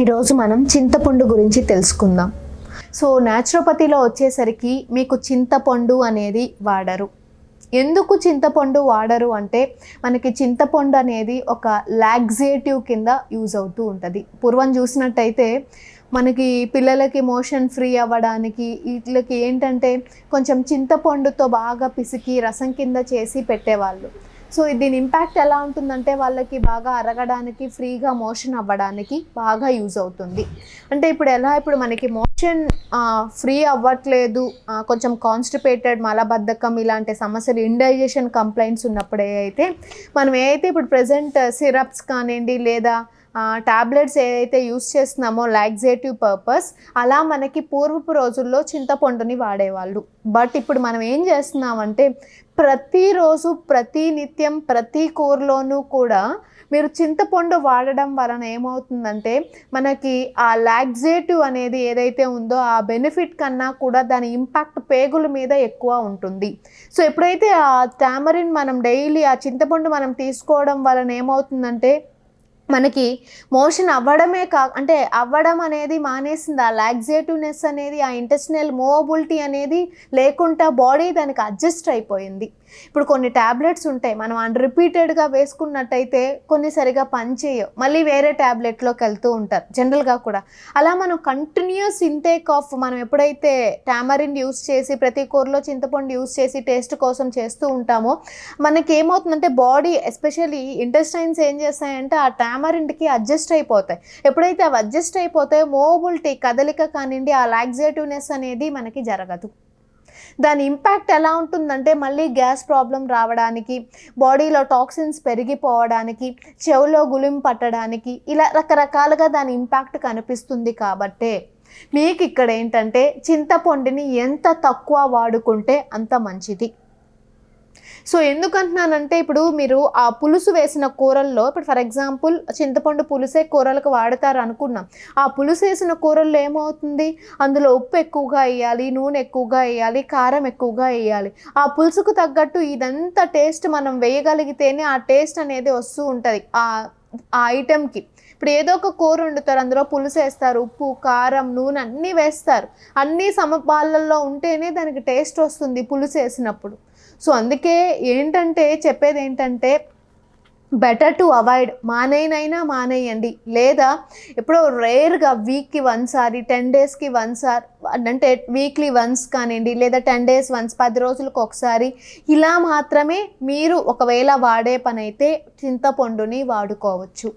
ఈరోజు మనం చింతపండు గురించి తెలుసుకుందాం. సో న్యాచురోపతిలో వచ్చేసరికి మీకు చింతపండు అనేది వాడరు. ఎందుకు చింతపండు వాడరు అంటే మనకి చింతపండు అనేది ఒక లాగ్జేటివ్ కింద యూజ్ అవుతూ ఉంటుంది. పూర్వం చూసినట్టయితే మనకి పిల్లలకి మోషన్ ఫ్రీ అవ్వడానికి వీటికి ఏంటంటే కొంచెం చింతపండుతో బాగా పిసికి రసం కింద చేసి పెట్టేవాళ్ళు. సో దీని ఇంపాక్ట్ ఎలా ఉంటుందంటే వాళ్ళకి బాగా అరగడానికి ఫ్రీగా మోషన్ అవ్వడానికి బాగా యూజ్ అవుతుంది. అంటే ఇప్పుడు ఎలా ఇప్పుడు మనకి మోషన్ ఫ్రీ అవ్వట్లేదు కొంచెం కాన్స్టిపేటెడ్ మలబద్ధకం ఇలాంటి సమస్యలు ఇండైజెషన్ కంప్లైంట్స్ ఉన్నప్పుడే అయితే మనం ఏదైతే ఇప్పుడు ప్రజెంట్ సిరప్స్ కానివ్వండి లేదా ట్యాబ్లెట్స్ ఏదైతే యూస్ చేస్తున్నామో లాగ్జేటివ్ పర్పస్ అలా మనకి పూర్వపు రోజుల్లో చింతపండుని వాడేవాళ్ళు. బట్ ఇప్పుడు మనం ఏం చేస్తున్నామంటే ప్రతిరోజు ప్రతి నిత్యం ప్రతి కూరలోనూ కూడా మీరు చింతపండు వాడడం వలన ఏమవుతుందంటే మనకి ఆ లాగ్జేటివ్ అనేది ఏదైతే ఉందో ఆ బెనిఫిట్ కన్నా కూడా దాని ఇంపాక్ట్ పేగుల మీద ఎక్కువ ఉంటుంది. సో ఎప్పుడైతే ఆ టామరిన్ మనం డైలీ ఆ చింతపండు మనం తీసుకోవడం వలన ఏమవుతుందంటే మనకి మోషన్ అవ్వడమే కా అంటే అవ్వడం అనేది మానేసింది. ఆ లాగ్జేటివ్నెస్ అనేది ఆ ఇంటెస్టినల్ మూవబిలిటీ అనేది లేకుండా బాడీ దానికి అడ్జస్ట్ అయిపోయింది. ఇప్పుడు కొన్ని ట్యాబ్లెట్స్ ఉంటాయి. మనం అన్ రిపీటెడ్గా వేసుకున్నట్టయితే కొన్ని సరిగా పనిచేయవు. మళ్ళీ వేరే ట్యాబ్లెట్లోకి వెళ్తూ ఉంటారు. జనరల్గా కూడా. అలా మనం కంటిన్యూస్ ఇంటేక్ ఆఫ్ మనం ఎప్పుడైతే టామరిన్ యూస్ చేసి ప్రతి కూరలో చింతపండు యూస్ చేసి టేస్ట్ కోసం చేస్తూ ఉంటామో మనకి ఏమవుతుందంటే బాడీ ఎస్పెషల్లీ ఇంటెస్టైన్స్ ఏం చేస్తాయంటే ఆ టామరింట్కి అడ్జస్ట్ అయిపోతాయి. ఎప్పుడైతే అవి అడ్జస్ట్ అయిపోతాయో మోబిలిటీ కదలిక కానివ్వండి ఆ లాగ్జేటివ్నెస్ అనేది మనకి జరగదు. దాని ఇంపాక్ట్ ఎలా ఉంటుందంటే మళ్ళీ గ్యాస్ ప్రాబ్లం రావడానికి బాడీలో టాక్సిన్స్ పెరిగిపోవడానికి చెవులో గులిం పట్టడానికి ఇలా రకరకాలుగా దాని ఇంపాక్ట్ కనిపిస్తుంది కాబట్టే మీకు ఇక్కడ ఏంటంటే చింతపండుని ఎంత తక్కువ వాడుకుంటే అంత మంచిది. సో ఎందుకంటున్నానంటే ఇప్పుడు మీరు ఆ పులుసు వేసిన కూరల్లో ఇప్పుడు ఫర్ ఎగ్జాంపుల్ చింతపండు పులుసే కూరలకు వాడతారు అనుకున్నాం. ఆ పులుసు వేసిన కూరల్లో ఏమవుతుంది? అందులో ఉప్పు ఎక్కువగా వేయాలి నూనె ఎక్కువగా వేయాలి కారం ఎక్కువగా వేయాలి. ఆ పులుసుకు తగ్గట్టు ఇదంతా టేస్ట్ మనం వేయగలిగితేనే ఆ టేస్ట్ అనేది వస్తూ ఉంటుంది. ఆ ఆ ఐటెంకి. ఇప్పుడు ఏదో ఒక కూర వండుతారు అందులో పులుసు వేస్తారు ఉప్పు కారం నూనె అన్నీ వేస్తారు. అన్నీ సమపాలల్లో ఉంటేనే దానికి టేస్ట్ వస్తుంది పులుసు వేసినప్పుడు. సో అందుకే ఏంటంటే చెప్పేది ఏంటంటే బెటర్ టు అవాయిడ్. మానేయనైనా మానేయండి. లేదా ఎప్పుడో రేర్గా వీక్కి వన్ సారి టెన్ డేస్కి వన్ సార్ అంటే వీక్లీ వన్స్ కానివ్వండి లేదా టెన్ డేస్ వన్స్ పది రోజులకు ఒకసారి ఇలా మాత్రమే మీరు ఒకవేళ వాడే పని అయితే చింతపండుని వాడుకోవచ్చు.